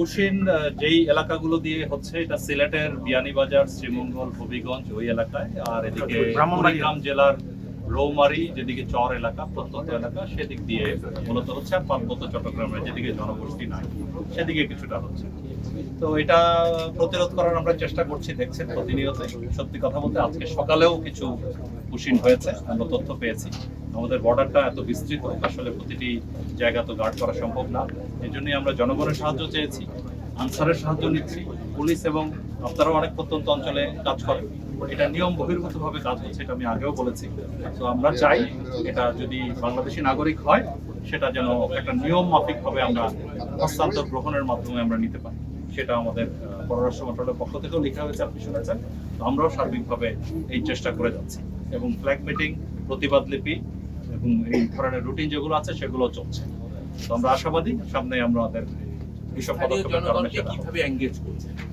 কুশিন যেই এলাকাগুলো দিয়ে হচ্ছে এটা সিলেটের বিয়ানীবাজার শ্রীমঙ্গল হবিগঞ্জ ওই এলাকায়। আর এদিকে ব্রাহ্মণবাড়িয়া। কুড়িগ্রাম জেলার রৌমারি যেদিকে চর এলাকা প্রত্যন্ত এলাকা সেদিক দিয়ে মূলত হচ্ছে আর পার্বত্য চট্টগ্রামের যেদিকে জনগোষ্ঠী নাই সেদিকে কিছুটা হচ্ছে। তো এটা প্রতিরোধ করার আমরা চেষ্টা করছি দেখছেন প্রতিনিয়ত সত্যি কথা বলতে আজকে সকালেও কিছু কুশিন হয়েছে আমরা তথ্য পেয়েছি। আমাদের বর্ডারটা এত বিস্তৃত, আসলে প্রতিটি জায়গা তো গার্ড করা সম্ভব না। এই জন্যই আমরা জনগণের সাহায্য চেয়েছি, আনসারের সাহায্য নিচ্ছি, পুলিশ এবং আপনারাও অনেক প্রত্যন্ত অঞ্চলে কাজ করেন। এটা নিয়ম বহির্ভূত ভাবে কাজ হচ্ছে এটা আমি আগেও বলেছি। তো আমরা চাই এটা যদি বাংলাদেশি নাগরিক হয়, সেটা যেন একটা নিয়ম মাফিক ভাবে আমরা হস্তান্তর গ্রহণের মাধ্যমে আমরা নিতে পারি। সেটা আমাদের পররাষ্ট্র মন্ত্রণালয়ের পক্ষ থেকেও লেখা হয়েছে, আপনি শুনেছেন। তো আমরাও সার্বিকভাবে এই চেষ্টা করে যাচ্ছি। এবং ফ্ল্যাগ মিটিং প্রতিবাদ লিপি এবং এই ধরনের রুটিন যেগুলো আছে সেগুলো চলছে। তো আমরা আশাবাদী সামনে আমরা আমাদের এইসব পদক্ষেপের কারণে কীভাবে এঙ্গেজ করছে?